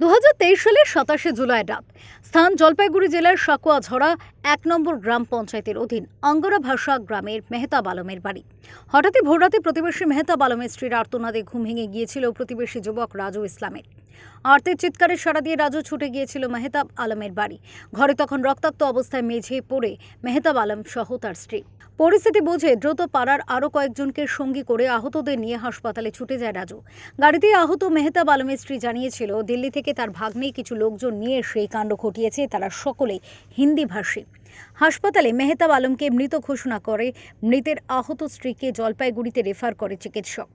দু হাজার তেইশ সালের সাতাশে জুলাই রাত, স্থান জলপাইগুড়ি জেলার সাকুয়াঝড়া এক নম্বর গ্রাম পঞ্চায়েতের অধীন অঙ্গরা ভাষা গ্রামের মেহতাব আলমের বাড়ি। হঠাৎই ভোররাতে প্রতিবেশী মেহতাব আলমের স্ত্রীর আর্তনাদে ঘুম ভেঙে গিয়েছিল প্রতিবেশী যুবক রাজু ইসলামের। আর্তের চিৎকারে সাড়া দিয়ে রাজু ছুটে গিয়েছিল মেহতাব আলমের বাড়ি। ঘরে তখন রক্তাক্ত অবস্থায় মেঝে পড়ে মেহতাব আলম সহ তার স্ত্রী। পরিস্থিতি বুঝে দ্রুত পাড়ার আরও কয়েকজনকে সঙ্গী করে আহতদের নিয়ে হাসপাতালে ছুটে যায় রাজু। গাড়িতে আহত মেহতাব আলমের স্ত্রী জানিয়েছিল, দিল্লি থেকে তার ভাগ্নে কিছু লোকজন নিয়ে সেই কাণ্ড ঘটিয়েছে, তারা সকলেই হিন্দি ভাষী। হাসপাতালে মেহতাব আলমকে মৃত ঘোষণা করে মৃতের আহত স্ত্রীকে জলপাইগুড়িতে রেফার করে চিকিৎসক।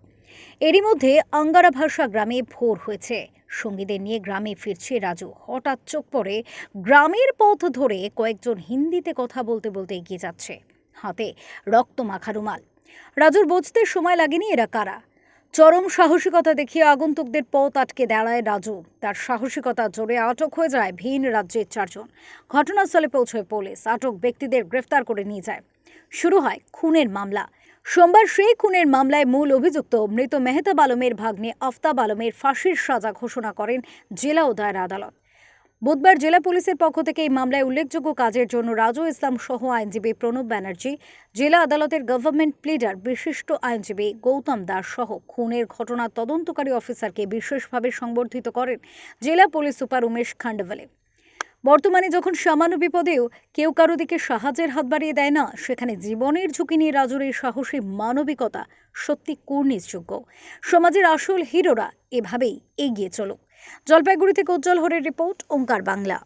এরই মধ্যে আঙ্গারা ভাষা গ্রামে ভোর হয়েছে। সঙ্গীদের নিয়ে গ্রামে ফিরছে রাজু। হঠাৎ চোখ পড়ে গ্রামের পথ ধরে কয়েকজন হিন্দিতে কথা বলতে বলতে এগিয়ে যাচ্ছে। হাতে রক্ত মাখা রুমাল রাজুর বুঝতে সময় লাগেনি এরা কারা। চরম সাহসিকতা দেখিয়ে আগন্তুকদের পথ আটকে দাঁড়ায় রাজু। তার সাহসিকতা জোরে আটক হয়ে যায় ভিন রাজ্যের চারজন। ঘটনাস্থলে পৌঁছয় পুলিশ। আটক ব্যক্তিদের গ্রেফতার করে নিয়ে যায়। শুরু হয় খুনের মামলা। সোমবার সেই খুনের মামলায় মূল অভিযুক্ত মৃত মেহতাব আলমের ভাগ্নে আফতাব আলমের ফাঁসির সাজা ঘোষণা করেন জেলা ও দায়ের আদালত। বুধবার জেলা পুলিশের পক্ষ থেকে এই মামলায় উল্লেখযোগ্য কাজের জন্য রাজু ইসলাম সহ আইনজীবী প্রণব ব্যানার্জি, জেলা আদালতের গভর্নমেন্ট প্লিডার বিশিষ্ট আইনজীবী গৌতম দাস সহ খুনের ঘটনা তদন্তকারী অফিসারকে বিশেষভাবে সংবর্ধিত করেন জেলা পুলিশ সুপার উমেশ খান্ডওয়ালে বর্তমানে যখন সামান্য বিপদেও কেউ কারও দিকে সাহায্যের হাত বাড়িয়ে দেয় না, সেখানে জীবনের ঝুঁকি নিয়ে রাজুর এই সাহসী মানবিকতা সত্যি কুর্নিশযোগ্য। সমাজের আসল হিরোরা এভাবেই এগিয়ে চলুক। জলপাইগুড়ি থেকে উজ্জ্বল হরের রিপোর্ট, ওঙ্কার বাংলা।